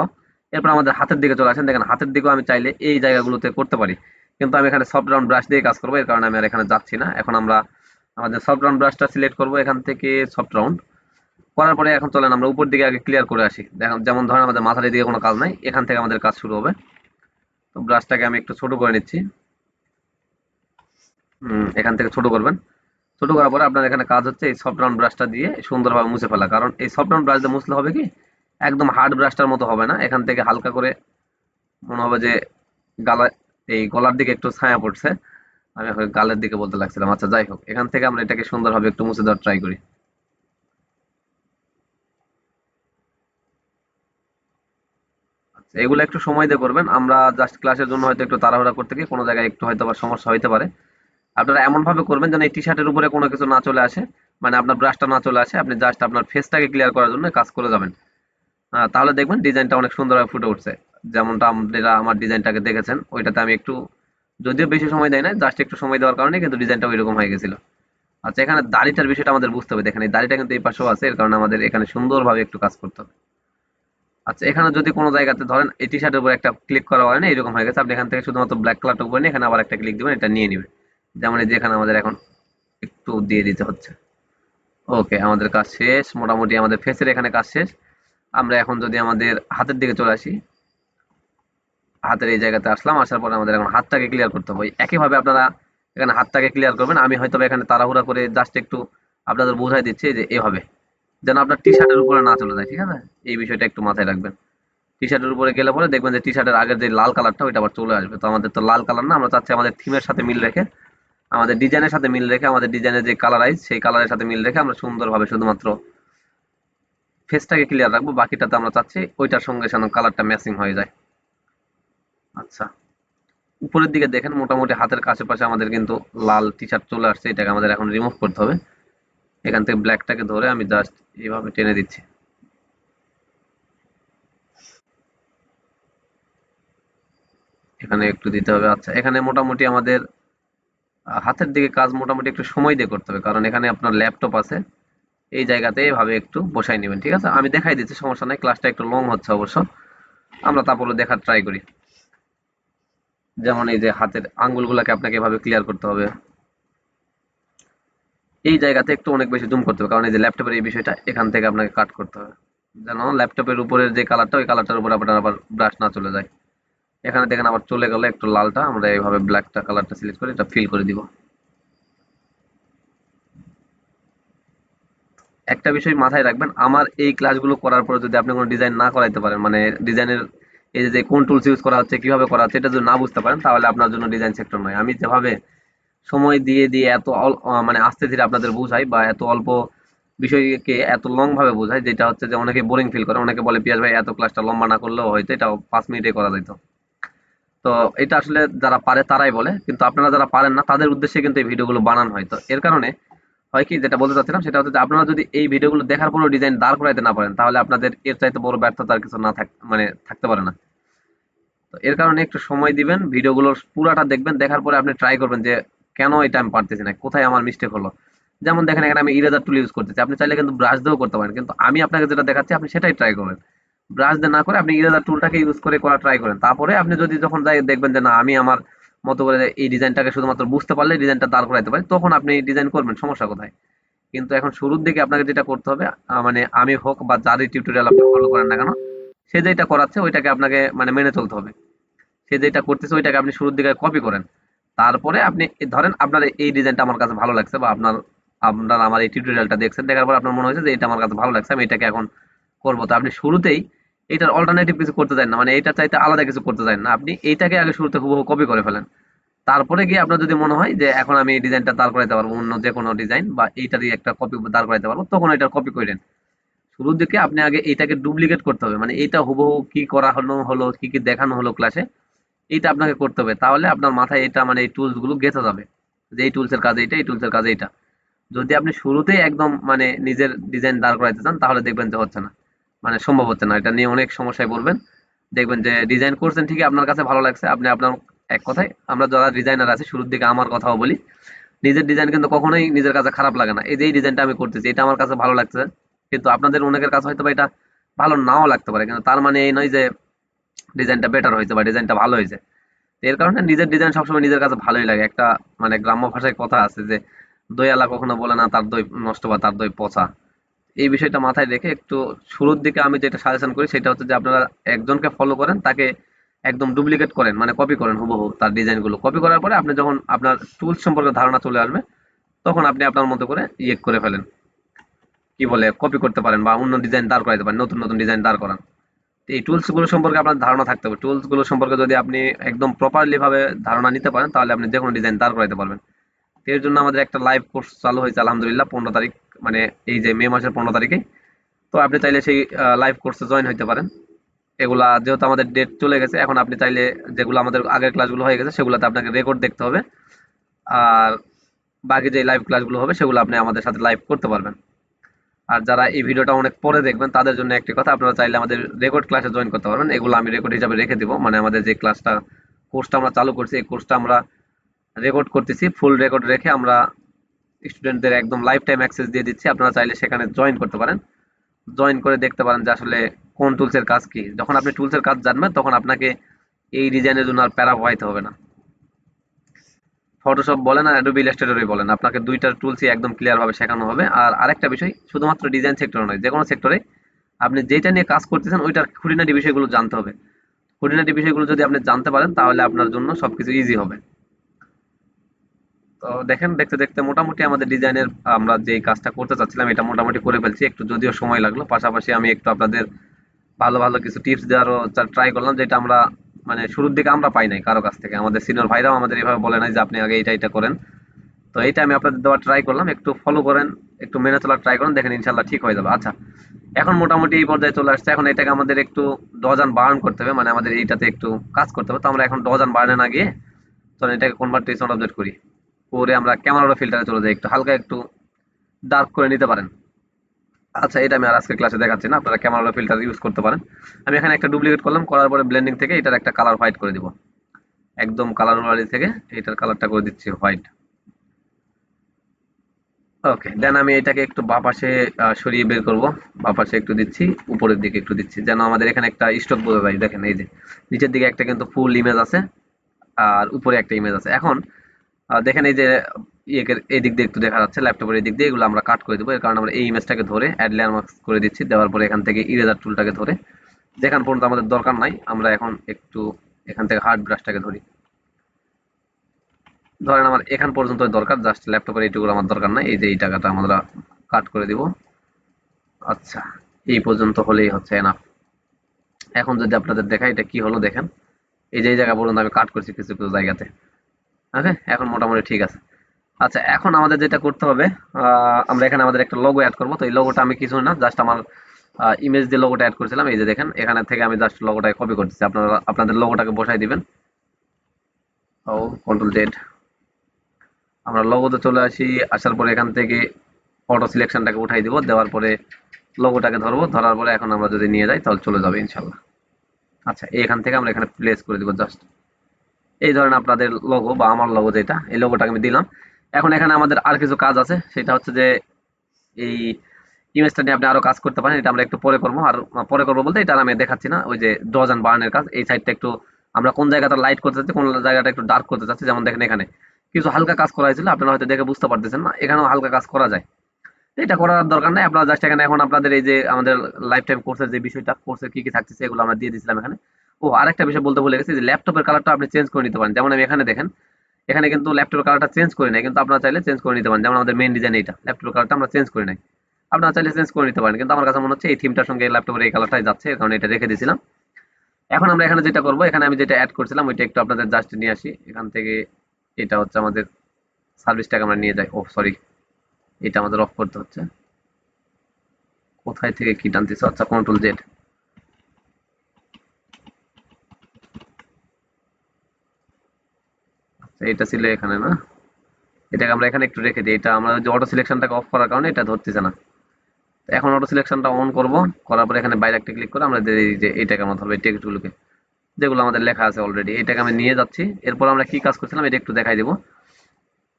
এরপর আমাদের হাতের দিকে চলে আসেন। দেখেন, হাতের দিকেও আমি চাইলে এই জায়গাগুলোতে করতে পারি। কিন্তু আমি এখানে সফট রাউন্ড ব্রাশ দিয়ে কাজ করব। এর কারণে আমি আর এখানে যাচ্ছি না। এখন আমরা আমাদের সফট রাউন্ড ব্রাশটা সিলেক্ট করব। এখান থেকে সফট রাউন্ড করার পরে এখন চলেন আমরা উপর দিকে আগে ক্লিয়ার করে আসি। দেখেন, যেমন ধরেন আমাদের মাথার দিকে কোনো কাজ নাই, এখান থেকে আমাদের কাজ শুরু হবে। তো ব্রাশটাকে আমি একটু ছোট করে নিচ্ছি। এখান থেকে ছোট করবেন। ছোট করার পরে আপনার এখানে কাজ হচ্ছে এই সফট রাউন্ড ব্রাশটা দিয়ে সুন্দরভাবে মুছে ফেলা। কারণ এই সফট রাউন্ড ব্রাশ দিয়ে মুছলে হবে কি? একদম হার্ড ব্রাশটার মতো হবে না। এখান থেকে হালকা করে মনে হবে যে গালা, এই গলার দিকে একটু ছায়া পড়ছে। আমি এখন গালের দিকে বলতে লাগছিলাম। আচ্ছা যাই হোক, এখান থেকে আমরা এটাকে সুন্দরভাবে একটু মুছে দেওয়ার ট্রাই করি। এগুলো একটু সময় দিয়ে করবেন। আমরা জাস্ট ক্লাসের জন্য হয়তো একটু তাড়াহুড়া করতে গিয়ে কোনো জায়গায় একটু হয়তো সমস্যা হইতে পারে। আপনারা এমন ভাবে করবেন যেন এই টি শার্টের উপরে কোনো কিছু না চলে আসে। মানে আপনার ব্রাশটা না চলে আসে, আপনি জাস্ট আপনার ফেসটাকে ক্লিয়ার করার জন্য কাজ করে যাবেন। তাহলে দেখবেন ডিজাইনটা অনেক সুন্দরভাবে ফুটে উঠছে। যেমনটা আপনারা আমার ডিজাইনটাকে দেখেছেন, ওইটাতে আমি একটু, যদিও বেশি সময় দেয় না জাস্ট একটু সময় দেওয়ার কারণে কিন্তু ডিজাইনটা ওইরকম হয়ে গেছিল। আচ্ছা এখানে দাড়িটার বিষয়টা আমাদের বুঝতে হবে। দেখেন, এই দাড়িটা কিন্তু এই পাশেও আছে, এর কারণে আমাদের এখানে সুন্দরভাবে একটু কাজ করতে হবে। আচ্ছা এখানে যদি কোনো জায়গাতে ধরেন এই টি শার্টের উপর একটা ক্লিক করা হয় না, এরকম হয়ে গেছে, আপনি এখান থেকে শুধুমাত্র ব্ল্যাক কালারটা উপরে এখানে আবার একটা ক্লিক দেবেন, এটা নিয়ে নেবে যেমন এই যে এখানে আমাদের এখন একটু দিয়ে দিতে হচ্ছে। ওকে আমাদের কাজ শেষ, মোটামুটি আমাদের ফেসের এখানে কাজ শেষ। আমরা এখন যদি আমাদের হাতের দিকে চলে আসি, হাতের এই জায়গাতে আসলাম, আসার পরে আমাদের এখন হাতটাকে ক্লিয়ার করতে হবে। একইভাবে আপনারা এখানে হাতটাকে ক্লিয়ার করবেন, আমি হয়তো এখানে তাড়াহুড়া করে জাস্ট একটু আপনাদের বোঝাই দিচ্ছি যে এভাবে। যেন আপনার টি শার্টের উপরে না চলে যায়, ঠিক আছে? এই বিষয়টা একটু মাথায় রাখবেন। টি শার্টের উপরে গেলে পরে দেখবেন যে টি শার্টের আগের যে লাল কালারটা, ওইটা আবার চলে আসবে। তো আমাদের তো লাল কালার না, আমরা চাচ্ছি আমাদের থিমের সাথে মিল রেখে, আমাদের ডিজাইনের সাথে মিল রেখে, আমাদের ডিজাইনের যে কালার কালারাইজ সেই কালারের সাথে মিল রেখে আমরা সুন্দরভাবে শুধুমাত্র ফেসটাকে ক্লিয়ার রাখব। বাকিটাতে আমরা চাচ্ছি ওইটার সঙ্গে যেন কালারটা ম্যাচিং হয়ে যায়। আচ্ছা। উপরের দিকে দেখেন, মোটামুটি হাতের কাছে পাশে আমাদের কিন্তু লাল টি শার্ট চলে আসছে, এটাকে আমাদের এখন রিমুভ করতে হবে। এখান থেকে ব্ল্যাকটাকে ধরে আমি জাস্ট এইভাবে টেনে দিচ্ছি। এখানে একটু দিতে হবে। আচ্ছা এখানে মোটামুটি আমাদের হাতের দিকে কাজ মোটামুটি একটু সময় দিয়ে করতে হবে, কারণ এখানে আপনার ল্যাপটপ আছে। এই জায়গাতে এভাবে একটু বসাই নেবেন, ঠিক আছে? আমি দেখাই দিচ্ছি, সমস্যা নাই ক্লাসটা একটু লং হচ্ছে অবশ্য। আমরা তারপরে দেখার ট্রাই করি। যেমন এই যে হাতের আঙ্গুলগুলোকে আপনাকে এভাবে ক্লিয়ার করতে হবে। এই জায়গাতে একটু অনেক বেশি জুম করতে হবে, কারণ এই যে ল্যাপটপের এই বিষয়টা এখান থেকে আপনাকে কাট করতে হবে। যেন ল্যাপটপের উপরের যে কালারটা ওই কালারটার উপর আপনার আবার ব্রাশ না চলে যায়। এখানে দেখেন আবার চলে গেলে একটু লালটা, আমরা এইভাবে ব্ল্যাকটা কালারটা সিলেক্ট করে এটা ফিল করে দিব। একটা বিষয় মাথায় রাখবেন, আমার এই ক্লাসগুলো করার পরে যদি আপনি কোনো ডিজাইন না করাইতে পারেন মানে ডিজাইনের এই যে কোন টুলস ইউজ করা হচ্ছে, কীভাবে করা হচ্ছে, এটা যদি না বুঝতে পারেন, তাহলে আপনার জন্য ডিজাইন সেক্টর নয়। আমি যেভাবে সময় দিয়ে দিয়ে এত মানে আস্তে ধীরে আপনাদের বোঝাই বা এত অল্প বিষয়কে এত লং ভাবে বোঝাই, যেটা হচ্ছে যে অনেকে বোরিং ফিল করে। অনেকে বলে পিয়াস ভাই, এত ক্লাসটা লম্বা না করলেও হয়তো এটা পাঁচ মিনিটে করা যেত। তো এটা আসলে যারা পারে তারাই বলে, কিন্তু আপনারা যারা পারেন না, তাদের উদ্দেশ্যে কিন্তু এই ভিডিওগুলো বানানো হয়। তো এর কারণে হয় কি, যেটা বলতে চাচ্ছিলাম, সেটা হচ্ছে যে আপনারা যদি এই ভিডিওগুলো দেখার পরেও ডিজাইন দাঁড় করাইতে না পারেন, তাহলে আপনাদের এর চাইতে বড় ব্যর্থতা আর কিছু না থাক মানে থাকতে পারে না। তো এর কারণে একটু সময় দিবেন, ভিডিওগুলোর পুরাটা দেখবেন, দেখার পরে আপনি ট্রাই করবেন যে কেন এটা আমি পারতেছি না? কোথায় আমার মিস্টেক হলো? যেমন দেখেন, এখানে আমি ইরেজার টুল ইউজ করতেছি। আপনি চাইলে কিন্তু ব্রাশ দিয়েও করতে পারেন। কিন্তু আমি আপনাকে যেটা দেখাচ্ছি, আপনি সেটাই ট্রাই করবেন ব্রাশ দিয়ে না করে আপনি ইরেজার টুলটাকে ইউজ করে করা ট্রাই করেন। তারপরে আপনি যদি যখন যাই দেখবেন যে, না, আমি আমার মতো করে এই ডিজাইনটাকে শুধুমাত্র বুঝতে পারলে ডিজাইনটা দাঁড় করাইতে পারি, তখন আপনি ডিজাইন করবেন, সমস্যা কোথায়? কিন্তু এখন শুরুর দিকে আপনাকে যেটা করতে হবে মানে আমি হোক বা যারই টিউটোরিয়াল আপনি ফলো করেন না কেন, সে যেটা করাচ্ছে, ওইটাকে আপনাকে মানে মেনে চলতে হবে। সে যেটা করতেছে, ওইটাকে আপনি শুরুর দিকে কপি করেন। তারপরে আপনি, ধরেন আপনার এই ডিজাইনটা আমার কাছে ভালো লাগছে বা আপনার আপনার আমার এই টিউটোরিয়ালটা দেখছেন, দেখার পর আপনার মনে হয়েছে যে এটা আমার কাছে ভালো লাগছে, আমি এটাকে এখন করব। তো আপনি শুরুতেই এটার অল্টারনেটিভ কিছু করতে চান না মানে এটা চাইতে আলাদা কিছু করতে চান না। আপনি এইটাকে আগে শুরুতে হুবহু কপি করে ফেলেন। তারপরে গিয়ে আপনার যদি মনে হয় যে এখন আমি এই ডিজাইনটা দাঁড় করাইতে পারব, অন্য যে কোনো ডিজাইন বা এইটারই একটা কপি দাঁড় করাইতে পারব, তখন এটার কপি করেন শুরুর দিকে আপনি আগে এইটাকে ডুপ্লিকেট করতে হবে মানে এইটা হুবহু কি করা হলো হলো, কি কি দেখানো হলো ক্লাসে এইটা আপনাকে করতে হবে। তাহলে আপনার মাথায় এটা মানে এই টুলসগুলো গেঁথে যাবে। যে এই টুলসের কাজ এইটা, এই টুলসের কাজ এইটা। যদি আপনি শুরুতেই একদম মানে নিজের ডিজাইন দাঁড় করাইতে চান, তাহলে দেখবেন যে হচ্ছে না। মানে সম্ভব হচ্ছে না। এটা নিয়ে অনেক সমস্যায় পড়বেন। দেখবেন যে ডিজাইন করছেন ঠিকই, আপনার কাছে ভালো লাগছে। আপনি আপনার এক কথায়, আমরা যারা ডিজাইনার আছি, শুরুর দিকে আমার কথাও বলি, নিজের ডিজাইন কিন্তু কখনোই নিজের কাছে খারাপ লাগে না। এই যে এই ডিজাইনটা আমি করতেছি, এটা আমার কাছে ভালো লাগছে। কিন্তু আপনাদের অনেকের কাছে হয়তো এটা ভালো নাও লাগতে পারে। কিন্তু তার মানে এই নয় যে ডিজাইনটা বেটার হয়েছে বা ডিজাইনটা ভালো হয়েছে। এর কারণে নিজের ডিজাইন সবসময় নিজের কাছে ভালোই লাগে। একটা মানে গ্রাম্য ভাষায় কথা আছে যে দইয়ালা কখনো বলে না, তার দই নষ্ট বা তার দই পচা। এই বিষয়টা মাথায় রেখে একটু শুরুর দিকে আমি যেটা সাজেশন করি, সেটা হচ্ছে যে, আপনারা একজনকে ফলো করেন, তাকে একদম ডুপ্লিকেট করেন মানে কপি করেন হুবহু তার ডিজাইনগুলো কপি করার পরে আপনি যখন আপনার টুলস সম্পর্কে ধারণা চলে আসবে, তখন আপনি আপনার মতো করে ইয়ে করে ফেলেন। কি বলে কপি করতে পারেন বা অন্য ডিজাইন দাঁড় করাতে পারেন, নতুন নতুন ডিজাইন দাঁড় করান। এই টুলসগুলো সম্পর্কে আপনার ধারণা থাকতে হবে। টুলসগুলো সম্পর্কে যদি আপনি একদম প্রপারলি ভাবে ধারণা নিতে পারেন, তাহলে আপনি যে কোনো ডিজাইন দাঁড় করাতে পারবেন। এর জন্য আমাদের একটা লাইভ কোর্স চালু হয়েছে, আলহামদুলিল্লাহ, পনেরো তারিখ মানে এই যে মে মাসের পনেরো তারিখে। তো আপনি চাইলে সেই লাইভ কোর্সে জয়েন হতে পারেন। এগুলা যেহেতু আমাদের ডেট চলে গেছে, এখন আপনি চাইলে যেগুলো আমাদের আগের ক্লাসগুলো হয়ে গেছে, সেগুলোতে আপনাকে রেকর্ড দেখতে হবে। আর বাকি যে লাইভ ক্লাসগুলো হবে, সেগুলো আপনি আমাদের সাথে লাইভ করতে পারবেন। আর যারা এই ভিডিওটা অনেক পরে দেখবেন, তাদের জন্য একটি কথা, আপনারা চাইলে আমাদের রেকর্ড ক্লাসে জয়েন করতে পারবেন। এগুলো আমি রেকর্ড হিসাবে রেখে দিব। মানে আমাদের যে ক্লাসটা কোর্সটা আমরা চালু করছি, এই কোর্সটা আমরা রেকর্ড করতেছি ফুল রেকর্ড রেখে আমরা স্টুডেন্টদের একদম লাইফ টাইম অ্যাক্সেস দিয়ে দিচ্ছি। আপনারা চাইলে সেখানে জয়েন করতে পারেন। জয়েন করে দেখতে পারেন যে আসলে কোন টুলসের কাজ কি। যখন আপনি টুলসের কাজ জানবেন, তখন আপনাকে এই ডিজাইনের জন্য আর প্যারা হওয়াইতে হবে না। ফটোশপ বলেন আর অ্যাডোবি ইলাস্ট্রেটরই বলেন। আপনাকে দুইটা টুলসই একদম ক্লিয়ার ভাবে শেখানো হবে। আর আরেকটা বিষয়, শুধুমাত্র ডিজাইন সেক্টরে নয়, যে কোনো সেক্টরে আপনি যেটা নিয়ে কাজ করতেছেন, ওইটার খুঁটিনাটি বিষয়গুলো জানতে হবে। খুঁটিনাটি বিষয়গুলো যদি আপনি জানতে পারেন, তাহলে আপনার জন্য সবকিছু ইজি হবে। তো দেখেন, দেখতে দেখতে মোটামুটি আমাদের ডিজাইনের আমরা যে কাজটা করতে চাচ্ছিলাম, এটা মোটামুটি করে ফেলছি। একটু যদিও সময় লাগল, পাশাপাশি আমি একটু আপনাদের ভালো ভালো কিছু টিপস দেওয়ারও ট্রাই করলাম, যেটা আমরা মানে শুরুর দিকে আমরা পাই নাই কারও কাছ থেকে। আমাদের সিনিয়র ভাইরাও আমাদের এইভাবে বলে নাই যে আপনি আগে এটা এটা করেন। তো এইটা আমি আপনাদের দেওয়ার ট্রাই করলাম, একটু ফলো করেন, একটু মেনে চলার ট্রাই করেন, দেখেন ইনশাল্লাহ ঠিক হয়ে যাবে। আচ্ছা এখন মোটামুটি এই পর্যায়ে চলে আসছে। এখন এটাকে আমাদের একটু ডজান বার্ন করতে হবে মানে আমাদের এইটাতে একটু কাজ করতে হবে। তো আমরা এখন ডজান বার্নে না গিয়ে চলেন, এটাকে কনভার্ট টু করি। করে আমরা ক্যামেরা ফিল্টারে চলে যাই, একটু হালকা একটু ডার্ক করে নিতে পারেন। আচ্ছা এটা আমি আর আজকে ক্লাসে দেখাচ্ছি না। আপনারা ক্যামেরা ফিল্টার ইউজ করতে পারেন। আমি এখানে একটা ডুপ্লিকেট করলাম, করার পরে ব্লেন্ডিং থেকে এটার একটা কালার হোয়াইট করে দিব। একদম কালার ওয়ারি থেকে এটার কালারটা করে দিচ্ছি হোয়াইট ওকে দেন আমি এটাকে একটু বাপাশে সরিয়ে বের করব। বাপাশে একটু দিচ্ছি, উপরের দিকে একটু দিচ্ছি। যেন আমাদের এখানে একটা স্টক বোঝা যায়। দেখেন, এই যে, নিচের দিকে একটা কিন্তু ফুল ইমেজ আছে, আর উপরে একটা ইমেজ আছে। এখন দেখেন এই যে ইয়েকে এই দিক দিয়ে একটু দেখা যাচ্ছে ল্যাপটপের এই দিক দিয়ে এগুলো আমরা কাট করে দেবো। এর কারণে আমরা এই ইমেজটাকে ধরে অ্যাড লেয়ার মার্কস করে দিচ্ছি, দেওয়ার পরে এখান থেকে ইরেজার টুলটাকে ধরে। যেখান পর্যন্ত আমাদের দরকার নাই, আমরা এখন একটু এখান থেকে হার্ড ব্রাশটাকে ধরি। ধরেন আমার এখান পর্যন্ত দরকার জাস্ট ল্যাপটপের এইটুকু আমার দরকার নাই, এই যে এই টাকাটা আমরা কাট করে দিব। আচ্ছা এই পর্যন্ত হলেই হচ্ছে এনাফ এখন যদি আপনাদের দেখা এটা কি হলো, দেখেন। এই যে এই জায়গা পর্যন্ত আমি কাট করছি কিছু কিছু জায়গাতে। ওকে এখন মোটামুটি ঠিক আছে। আচ্ছা এখন আমাদের যেটা করতে হবে আমরা এখানে আমাদের একটা লোগো অ্যাড করব। তো এই লোগোটা আমি কিছু না জাস্ট আমার ইমেজ দিয়ে লোগোটা অ্যাড করেছিলাম। এই যে দেখেন, এখানে থেকে আমি জাস্ট লোগোটাকে কপি করতেছি। আপনারা, আপনাদের লোগোটাকে বসাই দিবেন। ও কন্ট্রোল জেড আমরা লোগোতে চলে আসি, আসার পরে এখান থেকে অটো সিলেকশনটাকে উঠাই দিব। দেওয়ার পরে লোগোটাকে ধরবো। ধরার পরে এখন আমরা যদি নিয়ে যাই, তাহলে চলে যাবে ইনশাল্লাহ আচ্ছা এখান থেকে আমরা এখানে প্লেস করে দিব জাস্ট এই ধরেন আপনাদের লোগো বা আমার লোগো যেটা, এই লোগোটাকে আমি দিলাম। এখন এখানে আমাদের আর কিছু কাজ আছে। সেটা হচ্ছে যে এই ইমেজটা নিয়ে আপনি আরও কাজ করতে পারেন। এটা আমরা একটু পরে করব। আর পরে করব বলতে এটা আমি দেখাচ্ছি না। ওই যে ডজ অ্যান্ড বার্নের কাজ। এই সাইডটা একটু আমরা কোন জায়গাটা লাইট করতে চাচ্ছি, কোন জায়গাটা একটু ডার্ক করতে চাচ্ছি, যেমন দেখেন এখানে। কিছু হালকা কাজ করা হয়েছিল। আপনারা হয়তো দেখে বুঝতে পারতেছেন না। এখানেও হালকা কাজ করা যায়। এটা করার দরকার নেই। আপনারা জাস্ট এখানে এখন আপনাদের এই যে আমাদের লাইফ টাইম কোর্সের যে বিষয়টা কোর্সের কি কি থাকতেছে এগুলো আমরা দিয়ে দিয়েছিলাম এখানে। ও, আরেকটা বিষয় বলতে ভুলে গেছি যে ল্যাপটপের কালারটা আপনি চেঞ্জ করে নিতে পারেন। যেমন আমি এখানে দেখেন এখানে কিন্তু ল্যাপটপের কালারটা চেঞ্জ করে নাই কিন্তু আপনারা চাইলে চেঞ্জ করে নিতে পারেন। যেমন আমাদের মেন ডিজাইন এইটা ল্যাপটপের কালারটা আমরা চেঞ্জ করে নাই। আপনারা চাইলে চেঞ্জ করে নিতে পারেন, কিন্তু আমার কাছে মনে হচ্ছে এই থিমটার সঙ্গে ল্যাপটপের এই কালারটাই যাচ্ছে, কারণ এটা রেখে দিয়েছিলাম। এখন আমরা এখানে যেটা করব, এখানে আমি যেটা অ্যাড করছিলাম, ওইটা একটু আপনাদের জাস্ট নিয়ে আসি। এখান থেকে এটা হচ্ছে আমাদের সার্ভিসটাকে আমরা নিয়ে যাই। ও সরি এটা আমাদের অফ করতে হচ্ছে। কোথায় থেকে কি টানতেছে? আচ্ছা কন্ট্রোল জেড এটা ছিল এখানে না? এটাকে আমরা এখানে একটু রেখে দিই। এটা আমরা যে অটো সিলেকশনটাকে অফ করার কারণে এটা ধরতেছে না। এখন অটো সিলেকশনটা অন করব। করার পরে এখানে বাইরে একটা ক্লিক করে আমরা যে এইটাকে আমরা ধরবো এই টেক্সটগুলোকে যেগুলো আমাদের লেখা আছে অলরেডি এটাকে আমি নিয়ে যাচ্ছি। এরপর আমরা কি কাজ করছিলাম, এটা একটু দেখাই দেবো।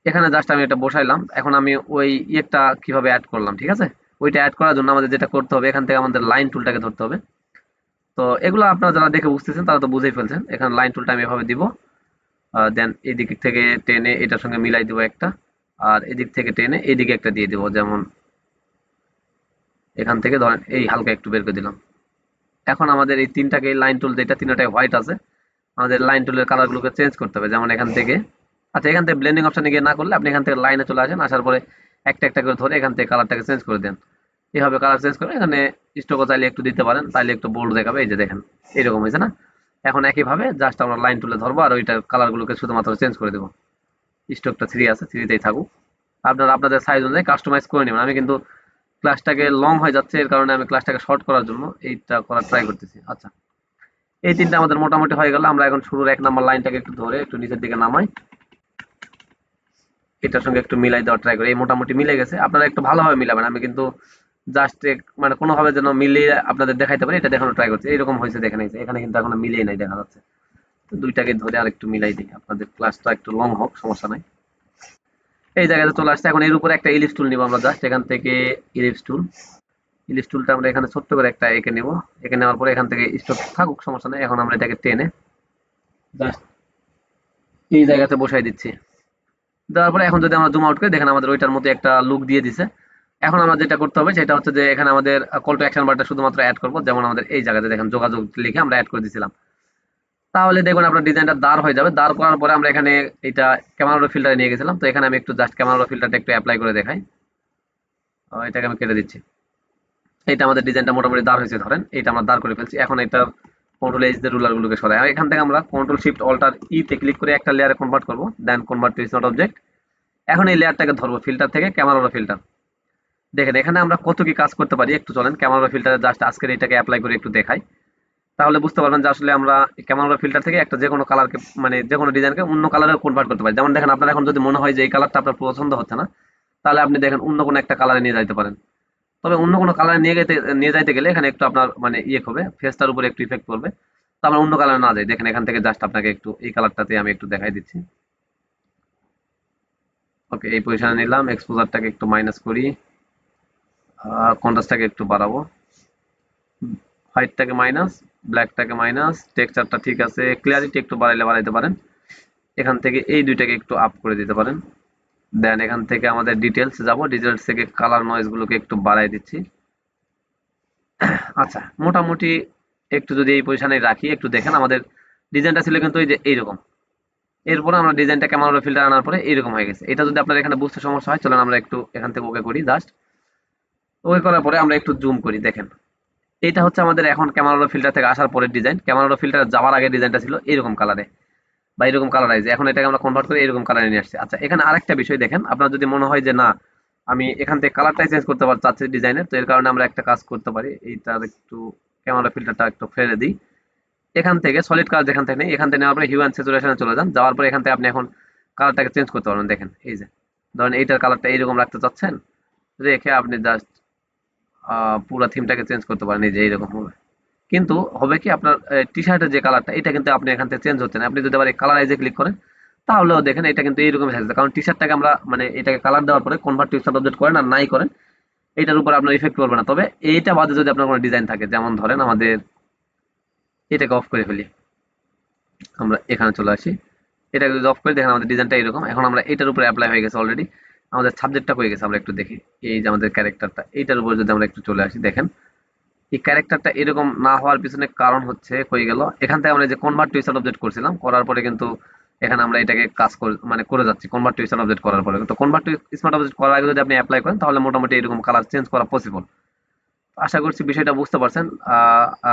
এখানে জাস্ট আমি এটা বসাইলাম। এখন আমি ওই ইয়েটা কীভাবে অ্যাড করলাম, ঠিক আছে? ওইটা অ্যাড করার জন্য আমাদের যেটা করতে হবে, এখান থেকে আমাদের লাইন টুলটাকে ধরতে হবে। তো এগুলো আপনারা যারা দেখে বুঝতেছেন, তারা তো বুঝেই ফেলছেন। এখানে লাইন টুলটা আমি এভাবে দিব। দেন এদিক থেকে টেনে এটার সঙ্গে মিলাই দিব একটা, আর এদিক থেকে টেনে এদিকে একটা দিয়ে দিব, যেমন এখান থেকে ধরেন এই হালকা একটু বের করে দিলাম। এখন আমাদের এই তিনটাকে লাইন টুল যেটা তিনটায় হোয়াইট আছে, আমাদের লাইন টুলের কালারগুলোকে চেঞ্জ করতে হবে, যেমন এখান থেকে। আচ্ছা এখান থেকে ব্লেন্ডিং অপশানে গিয়ে না করলে আপনি এখান থেকে লাইনে চলে আসেন, আসার পরে একটা একটা করে ধরে এখান থেকে কালারটাকে চেঞ্জ করে দেন। এইভাবে কালার চেঞ্জ করে এখানে স্টোকও চাইলে একটু দিতে পারেন, তাইলে একটু বোল্ড দেখাবে, এই যে দেখেন, এরকম হয়েছে না? এখন একইভাবে জাস্ট আমরা লাইন তুলে ধরবো আর ওইটার কালারগুলোকে শুধুমাত্র চেঞ্জ করে দেবো। স্টকটা থ্রি আছে থ্রিতেই থাকুক। আপনারা আপনাদের সাইজ অনুযায়ী কাস্টমাইজ করে নেবেন। আমি কিন্তু ক্লাসটাকে লং হয়ে যাচ্ছে, এর কারণে আমি ক্লাসটাকে শর্ট করার জন্য এইটা করার ট্রাই করতেছি। আচ্ছা এই তিনটা আমাদের মোটামুটি হয়ে গেল। আমরা এখন শুরুর এক নাম্বার লাইনটাকে একটু ধরে একটু নিচের দিকে নামাই। এটার সঙ্গে একটু মিলাই দেওয়ার ট্রাই করি। এই মোটামুটি মিলে গেছে। আপনারা একটু ভালোভাবে মিলাবেন। আমি কিন্তু জাস্ট মানে কোনোভাবে যেন মিলিয়ে আপনাদের দেখাইতে পারি, এটা দেখানোর ট্রাই করছি। এরকম হয়েছে দেখে নিয়েছে এখানে কিন্তু এখনও মিলিয়ে নাই দেখা যাচ্ছে। তো দুইটাকে ধরে আর একটু মিলাই দিই। আপনাদের ক্লাসটা একটু লং হোক, সমস্যা নাই। এই জায়গাতে চলে আসছে। এখন এর উপরে একটা ইলিশ টুল নিব আমরা জাস্ট এখান থেকে ইলিশ টুল ইলিশ টুলটা আমরা এখানে ছোট্ট করে একটা এঁকে নেব। এঁকে নেওয়ার পরে এখান থেকে স্টক থাকুক, সমস্যা নেই। এখন আমরা এটাকে টেনে জাস্ট এই জায়গাতে বসাই দিচ্ছি। দেওয়ার পরে এখন যদি আমরা জুম আউট করি, দেখেন আমাদের ওইটার মধ্যে একটা লুক দিয়ে দিছে। এখন আমরা যেটা করতে হবে সেটা হচ্ছে যে এখানে আমাদের কল টু অ্যাকশন বারটা শুধুমাত্র অ্যাড করব। যেমন আমাদের এই জায়গাতে দেখেন যোগাযোগ লিখে আমরা অ্যাড করে দিয়েছিলাম তাহলে দেখবেন আপনার ডিজাইনটা দাঁড় হয়ে যাবে। দাঁড় করার পরে আমরা এখানে এটা ক্যামেরা ফিল্টারে নিয়ে গেছিলাম। তো এখানে আমি একটু জাস্ট ক্যামেরা ফিল্টারটা একটু অ্যাপ্লাই করে দেখাই। এটাকে আমি কেটে দিচ্ছি। এটা আমাদের ডিজাইনটা মোটামুটি দাঁড় হয়েছে ধরেন। এটা আমরা দাঁড় করে ফেলছি। এখন এটা কন্ট্রোল এইচ দিয়ে রুলারগুলোকে সরাই। আর এখান থেকে আমরা কন্ট্রোল শিফট অল্টার ইতে ক্লিক করে একটা লেয়ারে কনভার্ট করব। Then convert to is not object এখন এই লেয়ারটাকে ধরবো ফিল্টার থেকে ক্যামেরা ফিল্টার দেখেন, এখানে আমরা কত কি কাজ করতে পারি? একটু চলেন ক্যামেরা ফিল্টারে জাস্ট আজকের এটাকে অ্যাপ্লাই করে একটু দেখাই। তাহলে বুঝতে পারবেন যে আসলে আমরা ক্যামেরা ফিল্টার থেকে একটা যে কোনো কালারকে মানে যে কোনো ডিজাইনকে অন্য কালারে কনভার্ট করতে পারি। যেমন দেখেন, আপনার এখন যদি মনে হয় যে এই কালারটা আপনার পছন্দ হচ্ছে না, তাহলে আপনি দেখেন অন্য কোনো একটা কালারে নিয়ে যাইতে পারেন। তবে অন্য কোনো কালারে নিয়ে যেতে নিয়ে যাইতে গেলে এখানে একটু আপনার মানে ইয়ে হবে ফেসটার উপরে একটু ইফেক্ট করবে তো আমরা অন্য কালারে না যাই। দেখেন, এখান থেকে জাস্ট আপনাকে একটু এই কালারটাতে আমি একটু দেখাই দিচ্ছি। ওকে এই পজিশনে নিলাম এক্সপোজারটাকে একটু মাইনাস করি। কন্ট্রাস্টটাকে একটু বাড়াবো। হোয়াইটটাকে মাইনাস ব্ল্যাকটাকে মাইনাস টেক্সচারটা ঠিক আছে ক্লিয়ারিটি একটু বাড়াইলে বাড়াইতে পারেন। এখান থেকে এই দুইটাকে একটু আপ করে দিতে পারেন। দেন এখান থেকে আমাদের ডিটেলস যাব ডিটেলস থেকে কালার নয়েজগুলোকে একটু বাড়াই দিচ্ছি। আচ্ছা মোটামুটি একটু যদি এই পজিশনে রাখি, একটু দেখেন আমাদের ডিজাইনটা ছিল কিন্তু এই যে এইরকম। এরপরে আমরা ডিজাইনটা ক্যামেরা ফিল্টার আনার পরে এইরকম হয়ে গেছে। এটা যদি আপনার এখানে বুঝতে সমস্যা হয়, চলেন আমরা একটু এখান থেকে ওকে করি জাস্ট ওকে করার পরে আমরা একটু জুম করি, দেখেন। এইটা হচ্ছে আমাদের এখন ক্যামেরা ফিল্টার থেকে আসার পরের ডিজাইন ক্যামেরা ফিল্টার যাওয়ার আগে ডিজাইনটা ছিল এরকম কালারে বা এরকম কালারাইজ এখন এটাকে আমরা কনভার্ট করে এরকম কালারে নিয়ে আসছি। আচ্ছা এখানে আরেকটা বিষয় দেখেন। আপনার যদি মনে হয় যে, না, আমি এখান থেকে কালারটাই চেঞ্জ করতে পারছি চাচ্ছি ডিজাইনের তো এর কারণে আমরা একটা কাজ করতে পারি। এইটার একটু ক্যামেরা ফিল্টারটা একটু ফেলে দিই। এখান থেকে সলিড কালার যেখান থেকে নেই, এখান থেকে নেওয়ার পরে হিউ অ্যান্ড স্যাচুরেশনে চলে যান। যাওয়ার পরে এখান থেকে আপনি এখন কালারটাকে চেঞ্জ করতে পারবেন। দেখেন, এই যে, ধরেন এইটার কালারটা এইরকম রাখতে চাচ্ছেন। রেখে আপনি জাস্ট পুরো থিমটাকে চেঞ্জ করতে পারেন, এই যে এইরকম হবে কিন্তু হবে কি আপনার টি শার্টের যে কালারটা এটা কিন্তু আপনি এখান থেকে চেঞ্জ হচ্ছে না। আপনি যদি আবার এই কালারাইজে ক্লিক করেন, তাহলেও দেখেন এটা কিন্তু এইরকম থাকছে কারণ টি শার্টটাকে আমরা মানে এটাকে কালার দেওয়ার পরে কনভার্ট টু অবজেক্ট করেন আর নাই করেন, এটার উপর আপনার ইফেক্ট করবে না। তবে এইটা বাদে যদি আপনার কোনো ডিজাইন থাকে, যেমন ধরেন আমাদের এটাকে অফ করে ফেলি। আমরা এখানে চলে আসি। এটাকে যদি অফ করে দেখেন, আমাদের ডিজাইনটা এরকম এখন আমরা এটার উপরে অ্যাপ্লাই হয়ে গেছে অলরেডি আমাদের সাবজেক্টটা হয়ে গেছে, আমরা একটু দেখি। এই যে আমাদের ক্যারেক্টারটা এইটার উপরে যদি আমরা একটু চলে আসি, দেখেন। এই ক্যারেক্টারটা এরকম না হওয়ার পিছনে কারণ হচ্ছে, হয়ে গেল। এখান থেকে আমরা যে কনভার্ট টু অবজেক্ট করছিলাম, করার পরে কিন্তু এখানে আমরা এটাকে কাজ করে মানে করে যাচ্ছি কনভার্ট টু অবজেক্ট করার পরে। তো কনভার্ট টু স্মার্ট অবজেক্ট করার আগে যদি আপনি অ্যাপ্লাই করেন, তাহলে মোটামুটি এরকম কালার চেঞ্জ করা পসিবল আশা করছি বিষয়টা বুঝতে পারছেন।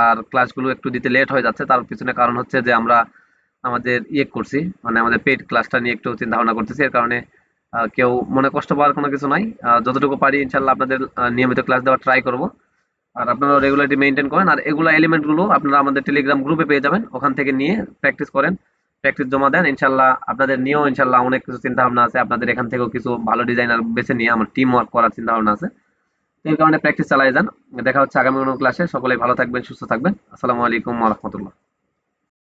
আর ক্লাসগুলো একটু দিতে লেট হয়ে যাচ্ছে, তার পিছনে কারণ হচ্ছে যে আমরা আমাদের ইয়ে করছি মানে আমাদের পেড ক্লাসটা নিয়ে একটু চিন্তা ভাবনা করতেছি। এর কারণে কেউ মনে কষ্ট পাওয়ার কোনো কিছু নাই। যতটুকু পারি ইনশাল্লাহ আপনাদের নিয়মিত ক্লাস দেওয়ার ট্রাই করব। আর আপনারা রেগুলারিটি মেনটেন করেন। আর এগুলো এলিমেন্টগুলো আপনারা আমাদের টেলিগ্রাম গ্রুপে পেয়ে যাবেন। ওখান থেকে নিয়ে প্র্যাকটিস করেন। প্র্যাকটিস জমা দেন। ইনশাল্লাহ আপনাদের নিয়েও ইনশাল্লাহ অনেক কিছু চিন্তা ভাবনা আছে। আপনাদের এখান থেকেও কিছু ভালো ডিজাইনার বেছে নিয়ে আমার টিম ওয়ার্ক করার চিন্তা ভাবনা আছে এই কারণে প্র্যাকটিস চালাই যান। দেখা হচ্ছে আগামী কোনো ক্লাসে সকলেই ভালো থাকবেন, সুস্থ থাকবেন। আসসালামু আলাইকুম রহমতুল্লাহ।